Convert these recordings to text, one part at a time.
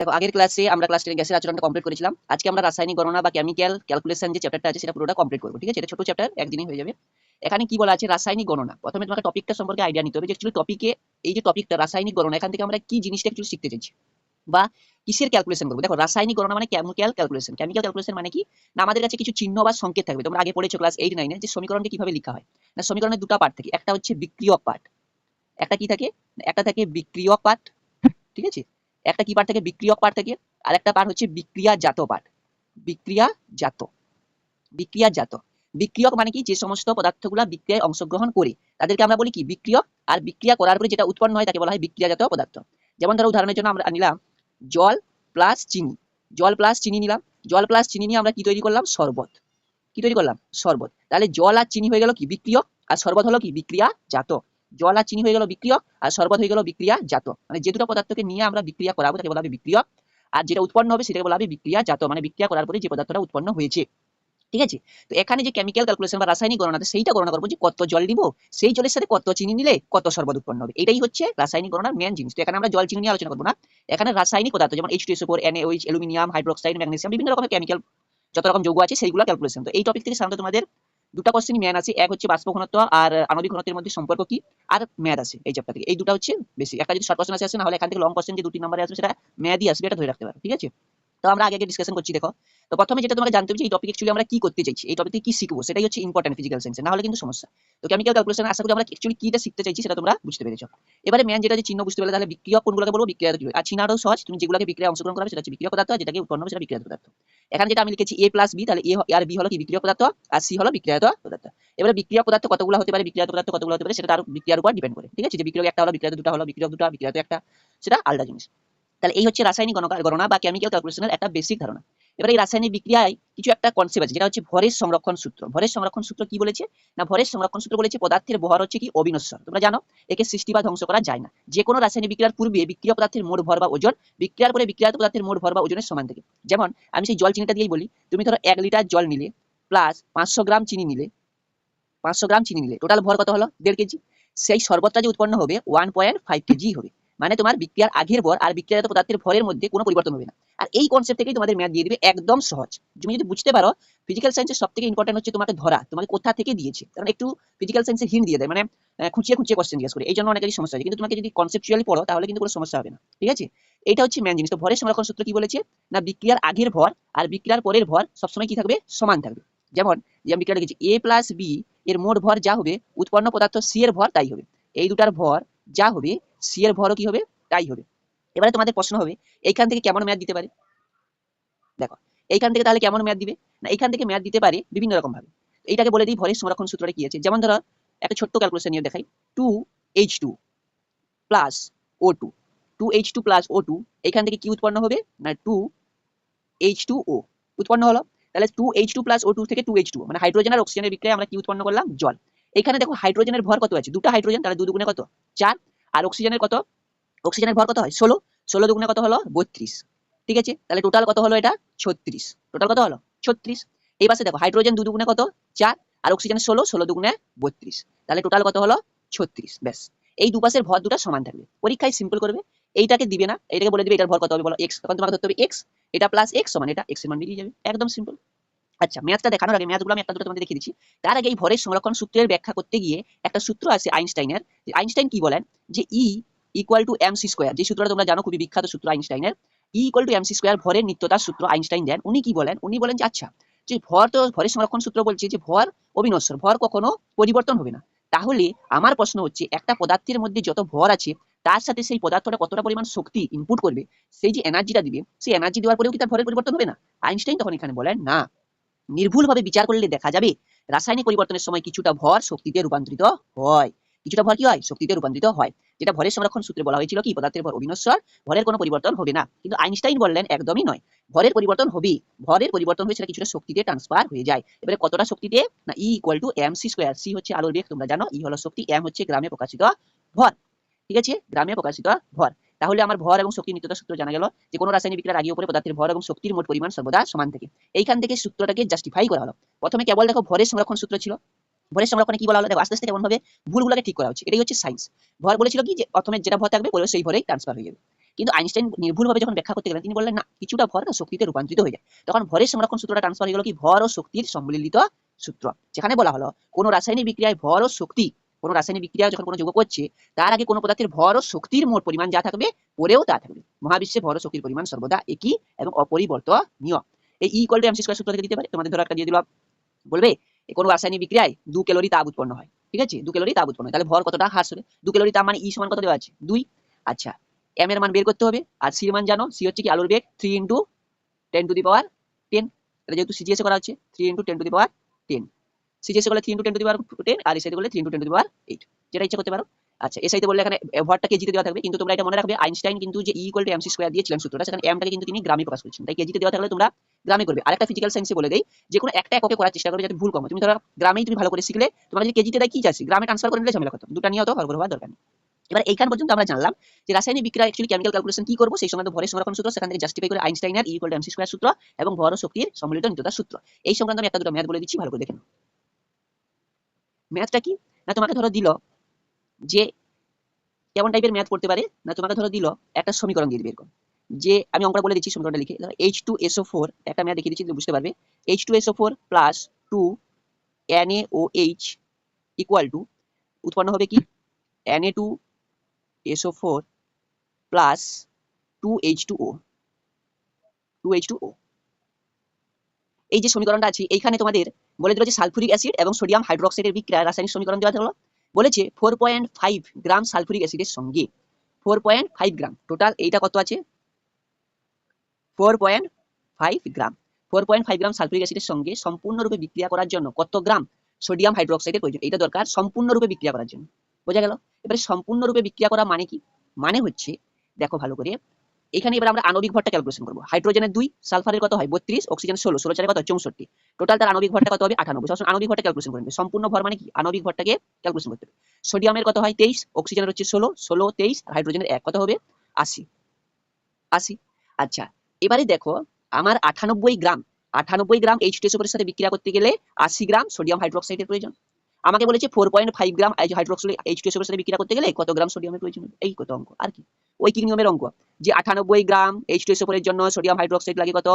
দেখো, আগের ক্লাসে আমরা ক্লাস টেন গ্যাসের আচরণটা কমপ্লিট করেছিলাম। আজকে আমরা রাসায়নিক গণনা বা কেমিক্যাল ক্যালকুলেশন যে চ্যাপ্টারটা আছে, সেটা পুরোটা কমপ্লিট করব, ঠিক আছে? এটা ছোট চ্যাপ্টার একদিনই হয়ে যাবে। এখানে কি বলা আছে? রাসায়নিক গণনা। প্রথমে তোমাকে টপিকটা সম্পর্কে আইডিয়া নিতে হবে যে অ্যাকচুয়ালি টপিকে এই যে টপিকটা রাসায়নিক গণনা, এখান থেকে আমরা কি জিনিসটা অ্যাকচুয়ালি শিখতে চাইছি? বা কিসের ক্যালকুলেশন করব? দেখো, রাসায়নিক গণনা মানে কেমিক্যাল ক্যালকুলেশন কেমিক্যাল ক্যালকুলেশন মানে কি? না, আমাদের কাছে কিছু চিহ্ন বা সংকেত থাকবে। তোমরা আগে পড়েছো ক্লাস এইট নাইনে যে সমীকরণকে কীভাবে লেখা হয়? না, সমীকরণের দুটো পার্ট থাকে। একটা হচ্ছে বিক্রিয়ক পার্ট একটা কি থাকে? একটা থাকে বিক্রিয়ক পার্ট ঠিক আছে? একটা কি পার্ট থাকে? বিক্রিয়ক পার্ট থাকে। আর একটা পার্ট হচ্ছে বিক্রিয়াজাত পার্ট বিক্রিয়াজাত। বিক্রিয়াজাত। বিক্রিয়ক মানে কি? যে সমস্ত পদার্থগুলো বিক্রিয়ায় অংশগ্রহণ করে, তাদেরকে আমরা বলি কি? বিক্রিয়ক। আর বিক্রিয়া করার পরে যেটা উৎপন্ন হয়, তাকে বলা হয় বিক্রিয়াজাত পদার্থ। যেমন ধরো, উদাহরণের জন্য আমরা নিলাম জল প্লাস চিনি। জল প্লাস চিনি নিলাম। জল প্লাস চিনি নিয়ে আমরা কি তৈরি করলাম? শরবত। কি তৈরি করলাম? শরবত। তাহলে জল আর চিনি হয়ে গেল কি? বিক্রিয়ক। আর শরবত হলো কি? বিক্রিয়াজাত। জল আর চিনি হয়ে গেল বিক্রিয়ক আর শরবত হয়ে গেল বিক্রিয়াজাত মানে যে দুটো পদার্থকে নিয়ে আমরা বিক্রিয়া করাবো তাকে বলা হবে বিক্রিয়ক আর যেটা উৎপন্ন হবে সেটাকে বলা হবে বিক্রিয়াজাত মানে বিক্রিয়া করার পরে যে পদার্থটা উৎপন্ন হয়েছে। ঠিক আছে? তো এখানে যে কেমিক্যাল ক্যালকুলেশন বা রাসায়নিক গণনাতে সেইটা গণনা করব যে কত জল দিব, সেই জলের সাথে কত চিনি নিলে কত শরবত উৎপন্ন হবে। এটাই হচ্ছে রাসায়নিক গণনার মেন জিনিস। তো এখানে আমরা জল চিনি নিয়ে আলোচনা করব না। এখানে রাসায়নিক পদার্থ যেমন H two S four NH aluminium hydroxide magnesium বিভিন্ন রকমের কেমিক্যাল যত রকম যৌগ আছে, সেইগুলো ক্যালকুলেশন তো এই টপিক থেকে সাধারণত তোমাদের দুটা কোশ্চেন ম্যান আছে, এক হচ্ছে বাষ্প ঘনত্ব আর আণবিক ঘনত্বের মধ্যে সম্পর্ক কি আর ম্যাথ আছে, এই চ্যাপ্টার থেকে। এই দুটো হচ্ছে বেশি একটা যদি শর্ট কোশ্চেন আসে না হলে এখান থেকে লং কোশ্চেন যে দুটি নম্বরে আসবে, সেটা ম্যাথই আসবে, এটা ধরে রাখতে পারো, ঠিক আছে? তো আমরা আগে আগে ডিসকাশন করছি, দেখো। তো প্রথমে যেটা তোমাকে জানতে হবে এই টপিক অ্যাকচুয়ালি আমরা কি করতে চাইছি? এই টপিকে কি শিখব? সেটাই হচ্ছে ইম্পর্টেন্ট ফিজিক্যাল সায়েন্সে না হলে কিন্তু সমস্যা। তো কেমিক্যাল ক্যালকুলেশন আশা করি আমরা অ্যাকচুয়ালি কিটা শিখতে চাইছি সেটা তোমরা বুঝতে পেরেছ। এবারে মেন যেটা যে চিহ্ন বুঝতে পারলে তাহলে বিক্রিয়ক কোনগুলোকে বলব? বিক্রিয়া। কি আর চিহ্নাটাও সহজ, তুমি যেগুলোকে বিক্রিয়া অংশগ্রহণ করাবে সেটা হচ্ছে বিক্রিয়ক পদার্থ যেটাকে উৎপন্ন হবে সেটা বিক্রিয়া পদার্থ। এখানে যেটা আমি লিখেছি এ প্লাস বি তাহলে এ আর বি হলো কি? বিক্রিয়ক পদার্থ, আর সি হলো বিক্রিয়াত পদার্থ। এবারে বিক্রিয়ক পদার্থ কতগুলো হতে পারে? বিক্রিয়াত পদার্থ কতগুলো হতে পারে? সেটা তার বিক্রিয়ার উপর ডিপেন্ড করে। ঠিক আছে? যে বিক্রিয়ক একটা হলো বিক্রিয়াত দুটো হলো বিক্রিয়ক দুটো বিক্রিয়াত একটা, সেটা আলাদা জিনিস। তাহলে এই হচ্ছে রাসায়নিক গণনা- বা কেমিক্যাল ক্যালকুলেশনের একটা বেসিক ধারণা। এবার এই রাসায়নিক বিক্রিয়ায় কিছু একটা কনসেপ্ট আছে, যেটা হচ্ছে ভরের সংরক্ষণ সূত্র। ভরের সংরক্ষণ সূত্র কি বলেছে? না, ভরের সংরক্ষণ সূত্র বলেছে পদার্থের ভর হচ্ছে কি? অবিনশ্বর। তোমরা জানো, একে সৃষ্টি বা ধ্বংস করা যায় না। যে কোনো রাসায়নিক বিক্রিয়ার পূর্বে বিক্রিয়া পদার্থের মোট ভর বা ওজন, বিক্রিয়ার পরে বিক্রিয়াত পদার্থের মোট ভর বা ওজনের সমান থাকে। যেমন, আমি সেই জল চিনিটা দিয়েই বলি, তুমি ধরো এক লিটার জল নিলে প্লাস পাঁচশো গ্রাম চিনি নিলে, পাঁচশো গ্রাম চিনি নিলে টোটাল ভর কত হলো? দেড় কেজি। সেই শরবতটা যে উৎপন্ন হবে ওয়ান পয়েন্ট ফাইভ কেজি হবে। মানে তোমার বিক্রিয়ার আগের ভর আর বিক্রিয়াজাত পদার্থের ভরের মধ্যে কোনো পরিবর্তন হবে না। আর এই কনসেপ্ট থেকেই তোমাদের ম্যাথ দিয়ে দিবে একদম সহজ। তুমি যদি বুঝতে পারো ফিজিক্যাল সায়েন্সের সব থেকে ইম্পর্টেন্ট হচ্ছে তোমাকে ধরা, তোমাকে কোথা থেকে দিয়েছে। কারণ একটু ফিজিক্যাল সায়েন্সের হিন্ট দিয়ে দেয় মানে খুঁচিয়ে খুঁচিয়ে কোশ্চেন জিজ্ঞেস করে। এই জন্য অনেকেরই সমস্যা হয়। কিন্তু তোমাকে যদি কনসেপচুয়ালি পড়ো, তাহলে কিন্তু কোনো সমস্যা হবে না। ঠিক আছে? এটা হচ্ছে মেন জিনিস। তো ভরের সংরক্ষণ সূত্র কি বলেছে? না, বিক্রিয়ার আগের ভর আর বিক্রিয়ার পরের ভর সবসময় কি থাকবে? সমান থাকবে। যেমন, যে আমি বিক্রিয়া লিখেছি এ প্লাস বি এর মোট ভর যা হবে, উৎপন্ন পদার্থ সি এর ভর তাই হবে। এই দুটার ভর যা হবে সি এর ভরও কি হবে? তাই হবে। এবারে তোমাদের প্রশ্ন হবে, এইখান থেকে কেমন ম্যাথ দিতে পারে? দেখো, এইখান থেকে তাহলে কেমন ম্যাথ দিবে? না, এইখান থেকে ম্যাথ দিতে পারে বিভিন্ন রকম ভাবে। এইটাকে বলে দিই ভরের সংরক্ষণ সূত্রটা কি আছে? যেমন ধরো, একটা ছোট্ট ক্যালকুলেশন নিয়ে দেখাই। Two H two plus O two two H two plus O two এখান থেকে কি উৎপন্ন হবে? না টু এইচ টু ও উৎপন্ন হলো? তাহলে two H two plus O two থেকে টু এইচ টু মানে হাইড্রোজেন আর অক্সিজেনের বিক্রিয়া আমরা কি উৎপন্ন করলাম? জল। এখানে দেখো হাইড্রোজেনের ভর কত আছে? দুটো হাইড্রোজেন তাহলে দু দুগুণে কত? চার। আর অক্সিজেনের কত? অক্সিজেনের ভর কত হয়? ষোলো। ষোলো দুগুণে কত হলো? বত্রিশ। ঠিক আছে? তাহলে টোটাল কত হলো এটা? ছত্রিশ। টোটাল কত হলো? ছত্রিশ। এই পাশে দেখো হাইড্রোজেন দু দুগুণে কত? চার। আর অক্সিজেনের ষোলো ষোলো দুগুণে বত্রিশ। তাহলে টোটাল কত হলো? ছত্রিশ। ব্যাস। এই দুপাশের ভর দুটো সমান থাকবে। পরীক্ষায় সিম্পল করবে। এইটাকে দিবে না। এটাকে বলে দিবে, এটার ভর কত হবে? বলো এক্স তখন তোমাকে ধরতে হবে এক্স এটা প্লাস এক্স সমান এটা। এক্সের মান বেরিয়ে যাবে। একদম সিম্পল আচ্ছা ম্যাথটা দেখানোর আগে ম্যাথগুলো আমি একটা দুটো তোমাদের দেখিয়ে দিচ্ছি। তার আগে এই ভরের সংরক্ষণ সূত্রের ব্যাখ্যা করতে গিয়ে একটা সূত্র আছে আইনস্টাইনের। আইনস্টাইন কি বলেন? যে E equal to M C square যে সূত্রটা তোমরা জানো, খুবই বিখ্যাত সূত্র আইনস্টাইনের। E equal to M C square ভরের নিত্যতার সূত্র আইনস্টাইন দেন। উনি কি বলেন? উনি বলেন যে আচ্ছা যে ভর তো, ভরের সংরক্ষণ সূত্র বলছে যে ভর অবিনশ্বর, ভর কখনো পরিবর্তন হবে না। তাহলে আমার প্রশ্ন হচ্ছে, একটা পদার্থের মধ্যে যত ভর আছে, তার সাথে সেই পদার্থটা কতটা পরিমাণ শক্তি ইনপুট করবে? সেই যে এনার্জিটা দিবে, সেই এনার্জি দেওয়ার পরেও কি তার ভরের পরিবর্তন হবে না? আইনস্টাইন তখন এখানে বলেন, না। নির্ভুলভাবে বিচার করলে দেখা যাবে রাসায়নিক পরিবর্তনের সময় কিছুটা ভর শক্তিতে রূপান্তরিত হয়। কিছুটা ভর কি হয়? শক্তিতে রূপান্তরিত হয়। যেটা ভরের সংরক্ষণ সূত্রে বলা হয়েছিল কি? পদার্থের ভর অবিনশ্বর। ভরের কোনো পরিবর্তন হবে না। কিন্তু আইনস্টাইন বললেন একদমই নয়। ভরের পরিবর্তন হবে ভরের পরিবর্তন হয়ে সেটা কিছুটা শক্তিতে ট্রান্সফার হয়ে যায়। এবারে কতটা শক্তিতে? না E equal to M C square C হচ্ছে আলোর বেগ, তোমরা জানো। ই হলো শক্তি এম হচ্ছে গ্রামে প্রকাশিত ভর। ঠিক আছে? গ্রামে প্রকাশিত ভর। তাহলে আমার ভর এবং শক্তি নিত্যতা সূত্র জানা গেল যে কোনো রাসায়নিক বিক্রিয়ার আগে উপরে পদার্থের ভর এবং শক্তির মোট পরিমাণ সর্বদা সমান থাকে। এইখান থেকে সূত্রটাকে জাস্টিফাই করা হলো। প্রথমে কেবল দেখো ভরের সংরক্ষণ সূত্র ছিল। ভরের সংরক্ষণে কি বলা হলো? দেখো আস্তে আস্তে কেমন ভাবে ভুলগুলোকে ঠিক করা হচ্ছে। এটাই হচ্ছে সায়েন্স ভর বলেছিল কি? যে প্রথমে যেটা ভর থাকবে পরে সেই ভরেই ট্রান্সফার হয়ে যাবে। কিন্তু আইনস্টাইন নির্ভুলভাবে যখন ব্যাখ্যা করতে গেলেন, তিনি বললেন, না, কিছুটা ভর না, শক্তিতে রূপান্তরিত হয়ে যায়। তখন ভরের সংরক্ষণ সূত্রটা ট্রান্সফার হয়ে গেল কি? ভর ও শক্তির সম্মিলিত সূত্র। যেখানে বলা হলো, কোনো রাসায়নিক বিক্রিয়ায় ভর ও শক্তি কোনো রাসায়নিক বিক্রিয়া যখন কোনো যৌগ করছে, তার আগে কোনো পদার্থের ভর ও শক্তির মোট পরিমাণ যা থাকবে পরেও তা থাকবে। মহাবিশ্বে ভর ও শক্তির পরিমাণ সর্বদা একই এবং অপরিবর্তনীয়। এই ই এমসি স্কয়ার সূত্র থেকে দিতে পারে? তোমাদের ধরো একটা দিয়ে দিলাম। বলবে কোনো রাসায়নিক বিক্রিয়ায় দু ক্যালোরি তাপ উৎপন্ন হয়। ঠিক আছে? দু ক্যালোরি তাপ উৎপন্ন হয়। তাহলে ভর কতটা? হ্রাস হবে। দু ক্যালোরি তাপ মানে ই সমান কত দেওয়া আছে? দুই। আচ্ছা এম এর মান বের করতে হবে। আর সির মান জানো? সি হচ্ছে কি আলোর বেগ? Three into ten to the power ten এটা যেহেতু সিজিএসে করা হচ্ছে three into ten to the power ten সিজিএসে করলে three into ten to ten R three into ten to eight যেটা ইচ্ছা করতে পারো। আচ্ছা বললে এখানে কেজিতে দেওয়া থাকবে, কিন্তু তোমরা এটা মনে রাখবে, আইনস্টাইন কিন্তু যে ইকুয়াল টু এমসি স্কোয়ার দিয়েছিলেন সূত্রটা, সেখানে এমটাকে কিন্তু তিনি গ্রামে প্রকাশ তাই কেজিতে দেওয়া থাকলে তোমরা গ্রামে করবে। ফিজিক্যাল সায়েন্সে বলে দেই, যে কোনো একটা এককে করার চেষ্টা করবে যাতে ভুল কম তুমি ধরো, গ্রামেই তুমি ভালো করে শিখলে, তোমার যদি কেজিতে দেয় কি গ্রামে ট্রান্সফার করে নিলে ঝামেলা করতো দুটা নিয়ে তো হরবর হওয়ার দরকার নেই। এবার এইখান পর্যন্ত আমরা জানলাম যে রাসায়নিক বিক্রিয়া অ্যাকচুয়ালি কেমিক্যাল ক্যালকুলেশন কি করব, সেই সংক্রান্ত ভরের সংরক্ষণ সূত্র, সেখান থেকে জাস্টিফাই করে আইনস্টাইনের ইকুয়াল টু এমসি স্কোয়ার সূত্র এবং ভর শক্তির সম্মিলিত সূত্র। এই সংক্রান্ত আমি একটা দুটো ম্যাথ বলে দিচ্ছি, ভালো করে ম্যাথটা কি? না তোমাকে ধরো দিল যে কেমন টাইপের ম্যাথ করতে পারে, না তোমাকে ধরো দিল একটা সমীকরণ দিয়ে দিবে এরকম যে আমি অঙ্কটা বলে দিচ্ছি সমীকরণটা লিখে এইচ টু এসও ফোর একটা ম্যাথ দেখিয়ে দিচ্ছি তুমি বুঝতে পারবে। H two SO four plus two N A O H equal to উৎপন্ন হবে কি? N A two SO four plus two H two O two H two O এই যে সমীকরণটা আছে, এইখানে তোমাদের বলে দিল যে সালফুরিক অ্যাসিড এবং সোডিয়াম হাইড্রোক্সাইডের বিক্রিয়া, রাসায়নিক সমীকরণ দেওয়া হলো। বলেছে four point five gram sulphuric অ্যাসিডের সঙ্গে। Four point five gram total এইটা কত আছে? Four point five gram. Four point five gram sulphuric অ্যাসিডের সঙ্গে সম্পূর্ণরূপে বিক্রিয়া করার জন্য কত গ্রাম সোডিয়াম হাইড্রোক্সাইডের প্রয়োজন? এটা দরকার, সম্পূর্ণরূপে বিক্রিয়া করার জন্য। বোঝা গেল? এবারে সম্পূর্ণরূপে বিক্রিয়া করা মানে কি? মানে হচ্ছে, দেখো ভালো করে এখানে এবার আমরা আণবিক ভরটা ক্যালকুলেশন করব। হাইড্রোজেনের দুই সালফারের কত হয়? বত্রিশ অক্সিজেন ষোলো ষোলো চারে কত? চৌষট্টি। টোটাল তার আণবিক ভরটা কত হবে? আঠানব্বই সবসময় আণবিক ভরটা ক্যালকুলেশন করবে সম্পূর্ণ ভর মানে কি? আণবিক ভরটাকে ক্যালকুলেশন করতে হবে। সোডিয়ামের কত হয়? তেইশ অক্সিজেনের হচ্ছে ষোলো ষোলো, তেইশ হাইড্রোজেনের এক, কত হবে? আশি। আশি। আচ্ছা এবারে দেখো, আমার আটানব্বই গ্রাম আটানব্বই গ্রাম এইচ টেসোপের সাথে বিক্রিয়া করতে গেলে আশি গ্রাম সোডিয়াম হাইড্রোক্সাইডের প্রয়োজন। আমাকে বলেছে four point five gram hydroxide H টেসোপের সাথে বিক্রিয়া করতে গেলে কত গ্রাম সোডিয়ামের প্রয়োজন এই কত অঙ্ক? আর কি? ওই কি নিয়মের অঙ্ক। যে আটানব্বই গ্রাম এইচ টু টেসোপের জন্য সোডিয়াম হাইড্রোক্সাইড লাগে কত?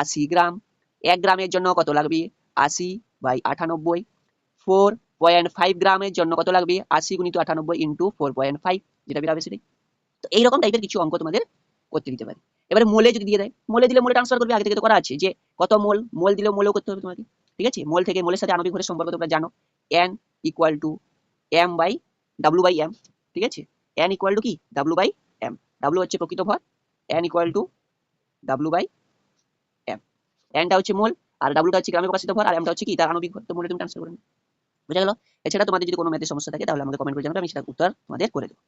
আশি গ্রাম। এক গ্রামের জন্য কত লাগবে? আশি বাই আটানব্বই। ফোর পয়েন্ট ফাইভ গ্রামের জন্য কত লাগবে? আশি গুণিত আটানব্বই ইন্টু ফোর পয়েন্ট ফাইভ যেটা বেরাবে সেটাই। তো এইরকম টাইপের কিছু অঙ্ক তোমাদের করতে দিতে পারে। এবারে মোলে যদি দিয়ে দেয়, মোলে দিলে মোলে ট্রান্সফার করবে, আগে থেকে তো করা আছে যে কত মোল মোল দিলে মোলেও করতে হবে তোমাকে। ঠিক আছে? মোল থেকে মোলের সাথে আণবিক ভরের সম্পর্ক তোমরা জানো। N equal to M by W by M ঠিক আছে? এন ইকুয়াল টু কি? ডাব্লু বাই এম ডাব্লু হচ্ছে প্রকৃত ভর N equal to W by M এনটা হচ্ছে মোল, আর ডাব্লুটা হচ্ছে গ্রামে প্রকাশিত ভর, আর এমটা হচ্ছে কি? তার আণবিক ভর। তো মোলে তুমি ট্রান্সফার করে বুঝা গেল? এছাড়া তোমাদের যদি কোনো ম্যাথের সমস্যা থাকে, তাহলে আমাকে কমেন্ট করে জানাবে, আমি সেটা উত্তর তোমাদের করে দেবো।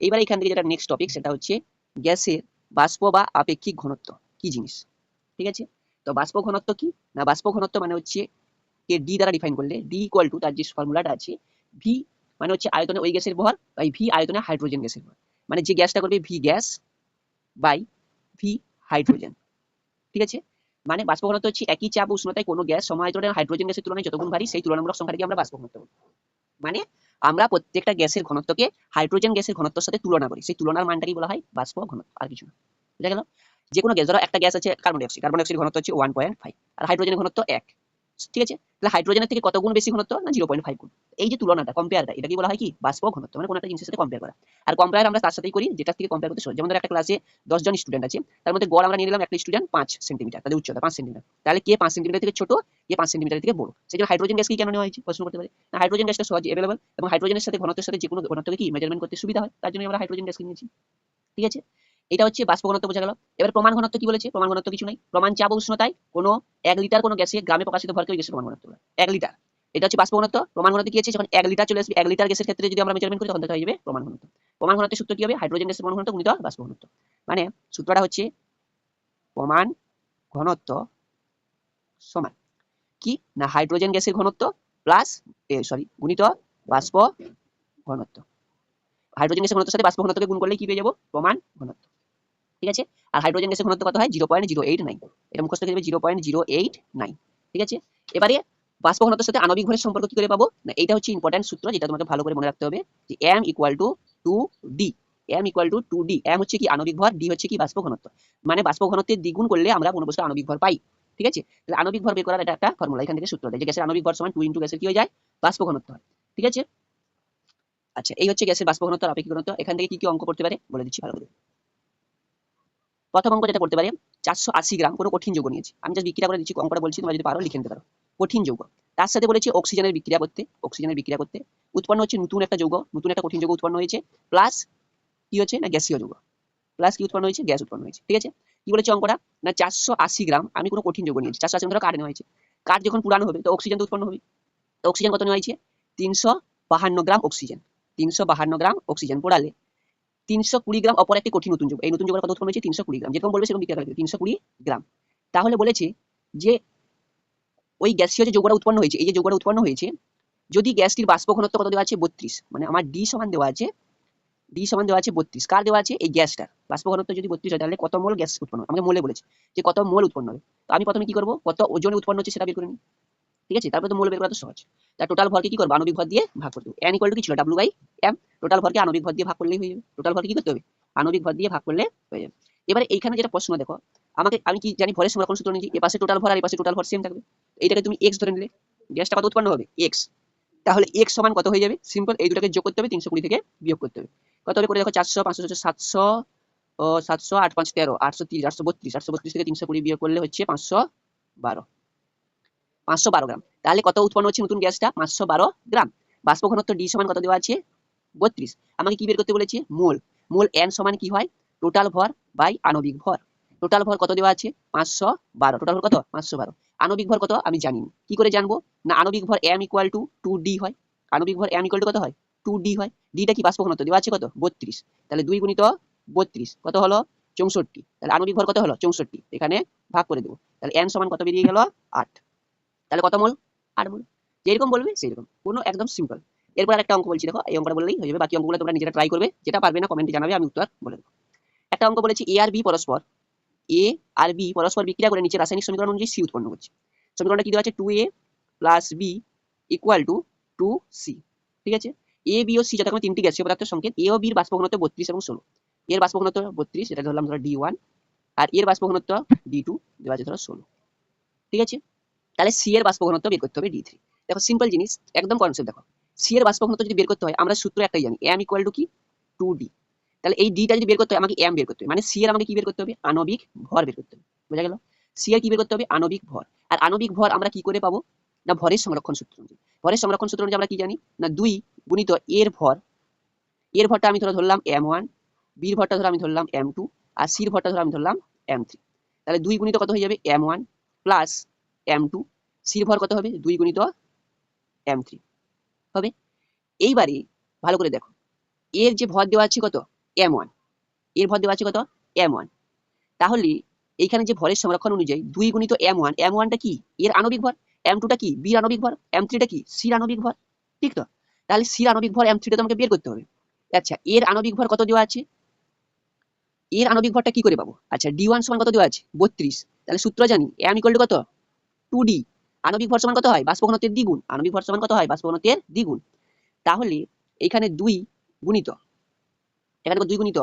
এইবার এখান থেকে যেটা নেক্সট টপিক সেটা হচ্ছে গ্যাসের বাষ্প বা আপেক্ষিক ঘনত্ব, কি জিনিস? ঠিক আছে? তো বাষ্প ঘনত্ব কি? না, বাষ্প ঘনত্ব মানে হচ্ছে কে ডি দ্বারা ডিফাইন করলে ডি ইকুয়াল টু তার যে ফর্মুলাটা আছে ভি মানে হচ্ছে আয়তনে ওই গ্যাসের ভর বাই ভি আয়তনে হাইড্রোজেন গ্যাসের ভর মানে যে গ্যাসটা করবে V gas by V hydrogen ঠিক আছে? মানে বাষ্প ঘনত্ব হচ্ছে একই চাপ উষ্ণতায় কোনো গ্যাস সমায়তনের হাইড্রোজেন গ্যাসের তুলনায় যতগুণ ভারী, সেই তুলনামূলক সংখ্যাটিকে আমরা বাষ্প ঘনত্ব বলি। মানে আমরা প্রত্যেকটা গ্যাসের ঘনত্বকে হাইড্রোজেন গ্যাসের ঘনত্বের সাথে তুলনা করি। সেই তুলনার মানটাকেই বলা হয় বাষ্প ঘনত্ব আর কিছু না। বুঝা গেল? যে কোনো গ্যাস, ধরো একটা গ্যাস আছে কার্বন ডাইঅক্সাইড কার্বন ডাইঅক্সাইড ঘনত্ব হচ্ছে ওয়ান পয়েন্ট ফাইভ আর হাইড্রোজেনের ঘনত্ব এক। ঠিক আছে? তাহলে হাইড্রোজেনের থেকে কত গুণ বেশি ঘনত্ব? না জিরো পয়েন্ট ফাইভ গুণ। এই যে তুলনাটা কম্পেয়ারটা এটাকে বলা হয় কি? বাষ্প ঘনত্ব মানে কোনো একটা জিনিসের সাথে কম্পেয়ার করা। আর কম্পেয়ার আমরা তার সাথেই করি যেটা থেকে কম্পেয়ার করতে যেমন ধরো একটা ক্লাসে দশজন স্টুডেন্ট আছে, তার মধ্যে গড় আমরা নিয়ে নিলাম একটা স্টুডেন্ট পাঁচ সেন্টিমিটার তাদের উচ্চতা পাঁচ সেন্টিমিটার তাহলে কে পাঁচ সেন্টিমিটার থেকে ছোট, কে পাঁচ সেন্টিমিটার থেকে বড়? সেই জন্য হাইড্রোজেন গ্যাস কি কেন নেওয়া হয়েছে? প্রশ্ন করতে পারে। না হাইড্রোজেন গ্যাসটা সহজ অ্যাভেলেবল এবং হাইড্রোজেনের সাথে ঘনত্বের সাথে যে কোনো ঘনত্বকে কি মেজারমেন্ট করতে সুবিধা হয়? তার জন্য আমরা হাইড্রোজেন গ্যাস নিয়েছি ঠিক আছে? এটা হচ্ছে বাষ্প ঘনত্ব বোঝা গেল। এবার প্রমাণ ঘনত্ব কি বলেছে? প্রমাণ ঘনত্ব কিছু নাই। প্রমাণ চাপ উষ্ণতায় কোনো এক লিটার কোনো গ্যাসে গ্রামে প্রকাশিত ভরকে গ্যাসের প্রমাণ ঘনত্ব। এক লিটার। এটা হচ্ছে বাষ্প ঘনত্ব। প্রমাণ ঘনত্ব কি আছে? যখন এক লিটার চলে আসবে, এক লিটার গ্যাসের ক্ষেত্রে যদি আমরা মেজারমেন্ট করি, তখন দেখা যাবে প্রমাণ ঘনত্ব। প্রমাণ ঘনত্বের সূত্র কি হবে? হাইড্রোজেন গ্যাসের প্রমাণ ঘনত্ব গুণিত বাষ্প ঘনত্ব। মানে সূত্রটা হচ্ছে প্রমাণ ঘনত্ব সমান। কি? না, হাইড্রোজেন গ্যাসের ঘনত্ব প্লাস সরি গুণিত বাষ্প ঘনত্ব। হাইড্রোজেন গ্যাসের ঘনত্বের সাথে বাষ্প ঘনত্বকে গুণ করলে কি পেয়ে যাব? প্রমাণ ঘনত্ব। ঠিক আছে? আর হাইড্রোজেন গ্যাসের ঘনত্ব কত হয়? Zero point zero eight nine. এটা মুখস্থ করে zero point zero eight nine. ঠিক আছে? এবারে বাষ্প ঘনত্বের সাথে আণবিক ভরের সম্পর্ক কি করে পাবো? না এটা হচ্ছে ইম্পর্টেন্ট সূত্র যেটা তোমাকে ভালো করে মনে রাখতে হবে যে M equal to two D M equal to two D M হচ্ছে কি আণবিক ভর ডি হচ্ছে কি বাষ্প ঘনত্ব মানে বাষ্প ঘনত্বের দ্বিগুণ করলে আমরা কোনো বস্তু আণবিক ভর পাই। ঠিক আছে? তাহলে আণবিক ভর বের করার এটা একটা ফর্মুলা এখান থেকে সূত্র দেয় যে গ্যাসের আণবিক ভর সমান টু ইন্টু গ্যাসের কি হয়ে যায়? বাষ্প ঘনত্ব হয়। ঠিক আছে? আচ্ছা এই হচ্ছে গ্যাসের বাষ্প ঘনত্ব আপেক্ষিক ঘনত্ব। এখান থেকে কি কি অঙ্ক করতে পারে? বলে দিচ্ছি ভালো করে। প্রথম অঙ্ক যেটা করতে পারে, চারশো আশি গ্রাম কোনো কঠিন যৌগ নিয়েছি। আমি জাস্ট বিক্রিয়া করে দিচ্ছি, অঙ্কটা বলছি, তোমরা যদি পারো লিখে নিতে পারো। কঠিন যৌগ। তার সাথে বলেছি অক্সিজেনের বিক্রিয়া করতে অক্সিজেনের বিক্রিয়া করতে। উৎপন্ন হচ্ছে নতুন একটা যৌগ, নতুন একটা কঠিন যৌগ উৎপন্ন হয়েছে প্লাস কি হচ্ছে না, গ্যাসীয় যৌগ। প্লাস কি উৎপন্ন হয়েছে, গ্যাস উৎপন্ন হয়েছে, ঠিক আছে? কি বলেছে অঙ্কটা? না, চারশো আশি গ্রাম আমি কোনো কঠিন যৌগ নিয়েছি। চারশো আশি ধরো কাঠ নেওয়া হয়েছে? কাঠ যখন পুরানো হবে, তো অক্সিজেন তো উৎপন্ন হবে তো অক্সিজেন কত নেওয়া হয়েছে? তিনশো বাহান্ন গ্রাম অক্সিজেন তিনশো বাহান্ন গ্রাম অক্সিজেন পোড়ালে তিনশো কুড়ি গ্রাম অপর একটি কঠিন নতুন যৌগ। এই নতুন যৌগের কত উৎপন্ন হয়েছে তিনশো কুড়ি গ্রাম। যেরকম বলবে সেরকম বিক্রিয়া তিনশো কুড়ি গ্রাম। তাহলে বলেছে যে ওই গ্যাসীয় যে যৌগটা উৎপন্ন হয়েছে, এই যে যৌগটা উৎপন্ন হয়েছে, যদি গ্যাসটির বাষ্প ঘনত্ব কত দেওয়া আছে? বত্রিশ। মানে আমার ডি সমান দেওয়া আছে, ডি সমান দেওয়া আছে বত্রিশ। কার দেওয়া আছে? এই গ্যাসটার। বাষ্প ঘনত্ব যদি বত্রিশ হয়, তাহলে কত মোল গ্যাস উৎপন্ন? আমাকে মোলে বলেছে যে কত মোল উৎপন্ন হবে। তো আমি প্রথমে কি করব? কত ওজনে উৎপন্ন হচ্ছে সেটা বের করে নিই। ঠিক আছে? তারপরে তো মোল বের করা তো সহজ। তার টোটাল ভরকে কি করব? আণবিক ভর দিয়ে ভাগ করতে হবে এন ইকুয়াল টু কি ছিল? ডাব্লু বাই এম টোটাল ভরকে আণবিক ভর দিয়ে ভাগ করলেই হয়ে যাবে। টোটাল ভরকে কি করতে হবে? আণবিক ভর দিয়ে ভাগ করলে হয়ে যাবে। এবারে এইখানে যেটা প্রশ্ন দেখো, আমাকে আমি কি জানি ভরের সংরক্ষণ সূত্র নিয়েছি? এ পাশে টোটাল ভর আর এই পাশে টোটাল ভর সেম থাকবে। এইটাকে তুমি এক্স ধরে নিলে। গ্যাসটা কত উৎপন্ন হবে এক্স তাহলে এক্স সমান কত হয়ে যাবে? সিম্পল এই দুটাকে যোগ করতে হবে, তিনশো কুড়ি থেকে বিয়োগ করতে হবে। কত হবে করে দেখো? চারশো, পাঁচশো ছশো সাতশো সাতশো, আট, পাঁচ, তেরো, আটশো তিরিশ, আটশো বত্রিশ আটশো বত্রিশ থেকে তিনশো কুড়ি বিয়োগ করলে হচ্ছে পাঁচশো বারো। পাঁচশো বারো গ্রাম। তাহলে কত উৎপন্ন হচ্ছে নতুন গ্যাসটা? পাঁচশো বারো গ্রাম। বাষ্প ঘনত্ব ডি সমান কত দেওয়া আছে? বত্রিশ। আমাকে কি বের করতে বলেছে? মোল। মোল এন সমান কি হয়? টোটাল ভর বাই আণবিক ভর। টোটাল ভর কত দেওয়া আছে? পাঁচশো বারো। টোটাল ভর কত? পাঁচশো বারো। আণবিক ভর কত? আমি জানি কি করে জানব? না, আণবিক ভর M equal to two D হয়। আণবিক ভর এম ইকুয়াল টু কত হয়? টু ডি হয়। ডিটা কি বাষ্প ঘনত্ব দেওয়া আছে কত? বত্রিশ। তাহলে দুই গুণিত বত্রিশ। কত হলো? চৌষট্টি। তাহলে আণবিক ভর কত হলো? চৌষট্টি। এখানে ভাগ করে দেবো। তাহলে এন সমান কত বেরিয়ে গেল? আট। তাহলে কত মোল? আট মোল। যেরকম বলবে সেইরকম কোনো একদম সিম্পল এরপর একটা অঙ্ক বলছি, দেখো, এই অঙ্কটা বললেই হয়ে যাবে। বাকি অঙ্কগুলো তোমরা নিজেরা ট্রাই করবে। যেটা পারবে না কমেন্টে জানাবে, আমি উত্তর বলে দেবো। একটা অঙ্ক বলেছি এ আর বি পরস্পর। এ আর বি পরস্পর বিক্রিয়া করে নিচে রাসায়নিক সমীকরণ অনুযায়ী সি উৎপন্ন করছে। সমীকরণটা কি দেওয়া আছে? Two A plus B equal to two C ঠিক আছে? এ বি ও সি যথাক্রমে তিনটি গ্যাসীয় পদার্থের সংকেত। এ ও বির বাষ্প বত্রিশ এবং ষোলো। এর বাষ্প ঘনত্ব বত্রিশ, এটা ধরলাম ধরো ডি ওয়ান আর এর বাষ্প ঘনত্ব ডি টু দেওয়া আছে ধরো ষোলো। ঠিক আছে? তাহলে সি এর বাষ্প ঘনত্ব বের করতে হবে ডি থ্রি দেখো সিম্পল জিনিস, একদম কনসেপ্ট দেখো। সি এর বাষ্প ঘনত্ব যদি বের করতে হয়, আমরা সূত্র একটাই জানি এম ইকুয়াল টু কি? টু ডি তাহলে এই ডিটা যদি বের করতে হয়, আমাকে এম বের করতে হবে। মানে সি এর আমাকে কি বের করতে হবে? আণবিক ভর বের করতে হবে। বোঝা গেল? সি এর কি বের করতে হবে? আণবিক ভর। আর আণবিক ভর আমরা কি করে পাবো? না, ভরের সংরক্ষণ সূত্র অনুযায়ী। ভরের সংরক্ষণ সূত্র অনুযায়ী আমরা কি জানি? না, দুই গুণিত এর ভর। এর ভরটা আমি ধরো ধরলাম এম ওয়ান বির ভরটা ধরো আমি ধরলাম এম টু আর সির ভরটা ধরো আমি ধরলাম এম থ্রি তাহলে দুই গুণিত কত হয়ে যাবে? M one plus M two সির ভর কত হবে? দুই গুণিত এম থ্রি হবে? এইবারে ভালো করে দেখো। এর যে ভর দেওয়া আছে কত? এম ওয়ানের ভর দেওয়া আছে কত? এম ওয়ান তাহলে এইখানে যে ভরের সংরক্ষণ অনুযায়ী দুই গুণিত এম ওয়ান এম ওয়ানটা কি? এর আণবিক ভর। এম টুটা কি? বির আণবিক ভর। এম থ্রিটা কি? সির আণবিক ভর। ঠিক তো? তাহলে সির আণবিক ভর এম থ্রিটা তোমাকে বের করতে হবে। আচ্ছা এর আণবিক ভর কত দেওয়া আছে? এর আণবিক ভরটা কি করে পাবো? আচ্ছা ডি ওয়ান সমান কত দেওয়া আছে? বত্রিশ। তাহলে সূত্র জানি। এম ইকুয়াল কত? টু ডি আণবিক ভর সমান কত হয়? বাষ্প দ্বিগুণ। আণবিক ভর সমান কত হয়? বাষ্প দ্বিগুণ। তাহলে এখানে দুই গুণিত। এখানে দুই গুণিত।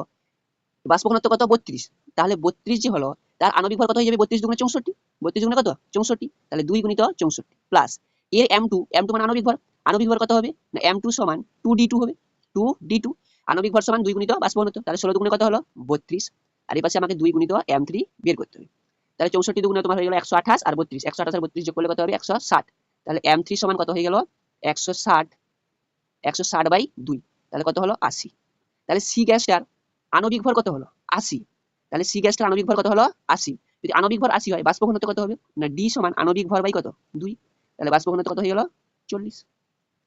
বাষ্প ঘনত্ব কত? বত্রিশ। তাহলে বত্রিশ যে হলো, তার আণবিক ভর কত হয়ে যাবে? বত্রিশ দুগুণে চৌষট্টি। বত্রিশ দুগুণে কত? চৌষট্টি। তাহলে দুই গুণিত চৌষট্টি। প্লাস এর এম টু এম টু মানে আণবিক ভর। আণবিক ভর কত হবে? না এম টু সমান টু ডি টু হবে। টু ডি টু আণবিক ভর সমান দুই গুণিত বাষ্প তাহলে ষোলো দুগুণে কত হলো? বত্রিশ। আর এই পাশে আমাকে দুই গুণিত এম থ্রি বের করতে হবে। তাহলে চৌষট্টি দুগুণে তোমার হয়ে গেল একশো আঠাশ আর বত্রিশ। একশো আঠাশ আর বত্রিশ যোগ করলে কত হবে? একশো ষাট। তাহলে এম থ্রি সমান কত হয়ে গেল? একশো ষাট। একশো ষাট বাই দুই। তাহলে কত হলো? আশি। তাহলে সি গ্যাসটার আণবিক ভর কত হলো? আশি। তাহলে সি গ্যাসটার আণবিক ভর কত হলো? আশি। যদি আণবিক ভর আশি হয় বাষ্প ঘনত্ব কত হবে? না ডি সমান আণবিক ভর বাই কত? দুই। তাহলে বাষ্প ঘনত্ব কত হয়ে গেল? চল্লিশ।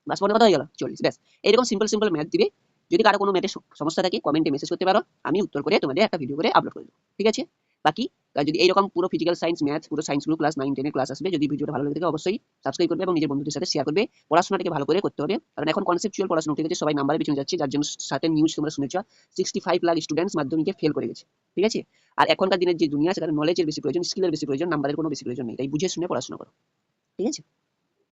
বাষ্প ঘনত্ব কত হয়ে গেল? চল্লিশ। ব্যাস। এরকম সিম্পল সিম্পল ম্যাথ দিবে। যদি কারও কোনো ম্যাথের সমস্যা থাকে কমেন্টে মেসেজ করতে পারো। আমি উত্তর করে তোমাদের একটা ভিডিও করে আপলোড করে দেবো। ঠিক আছে? বাকি যদি এইরকম পুরো ফিজিক্যাল সায়েন্স ম্যাথ পুরো সায়েন্সগুলো ক্লাস নাইন টেনের ক্লাস আসবে, যদি ভিডিওটা ভালো লাগে থাকে অবশ্যই সাবস্ক্রাইব করবে এবং নিজের বন্ধুদের সাথে শেয়ার করবে। পড়াশোনাটাকে ভালো করে করতে হবে। কারণ এখন কনসেপচুয়াল পড়াশোনা ঠিক আছে সবাই নাম্বারে পিছনে যাচ্ছে, যার জন্য সাথে নিউজ তোমরা শুনেছ সিক্সটি ফাইভ লাখ স্টুডেন্টস মাধ্যমিকে ফেল করে গেছে, ঠিক আছে? আর এখনকার দিনের যে দুনিয়া সেখানে নলেজের বেশি প্রয়োজন স্কিলের বেশি প্রয়োজন নাম্বারের কোনো বেশি প্রয়োজন নেই, তাই বুঝে শুনে পড়াশোনা করো, ঠিক আছে?